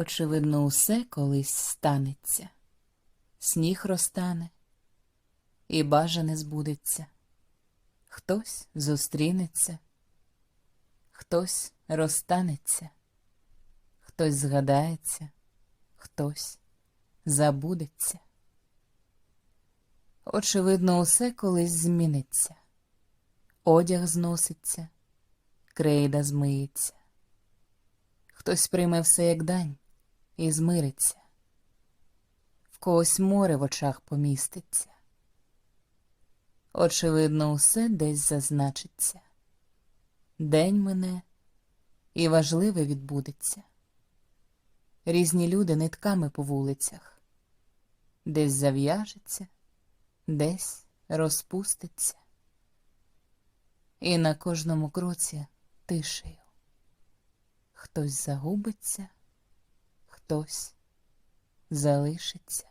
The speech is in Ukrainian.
Очевидно, усе колись станеться, сніг розтане, і бажане збудеться. Хтось зустрінеться, хтось розстанеться, хтось згадається, хтось забудеться. Очевидно, усе колись зміниться, одяг зноситься, крейда змиється. Хтось прийме все як дань і змириться, в когось море в очах поміститься. Очевидно, усе десь зазначиться. День мине і важливе відбудеться. Різні люди нитками по вулицях, десь зав'яжеться, десь розпуститься. І на кожному кроці тишею. Хтось загубиться, хтось залишиться.